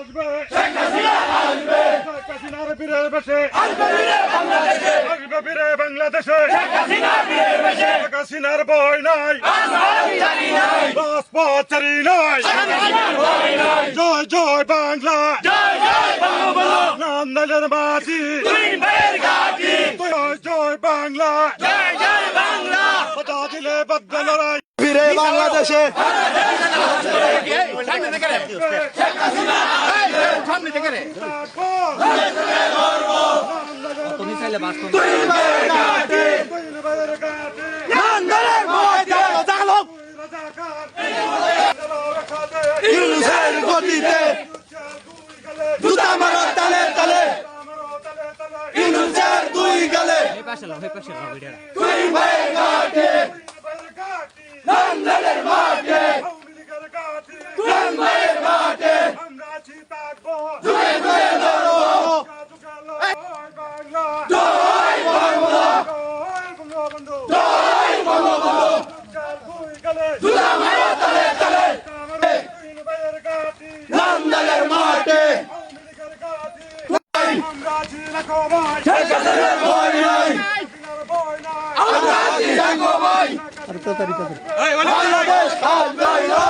বাংলাদেশ আসবে। শেখ হাসিনার বীরের বেশে আসবে বীরে বাংলাদেশে। শেখ হাসিনার ভয় নাই। রাজপথচারী নাই। জয় জয় বাংলা। নন্দনের মাঝি জয় জয় বাংলা। বাধা দিলে বদ্ধ লড়াই। ফিরে বাংলাদেশে। তুমি চাইলে বাস করো আন্দোলন ময়দানে জাগলো ইউনুসের গতিতে জুতা মারো তালে তালে। ইউনুসের দুই গালে। এই পাশে লাও এই পাশে লাও ভিডিওটা দুই ভাই হাসিনার ভয় নাই আমরা আছি জাগো ভাই বাংলাদেশ আজ নাই নাই বঙ্গবন্ধু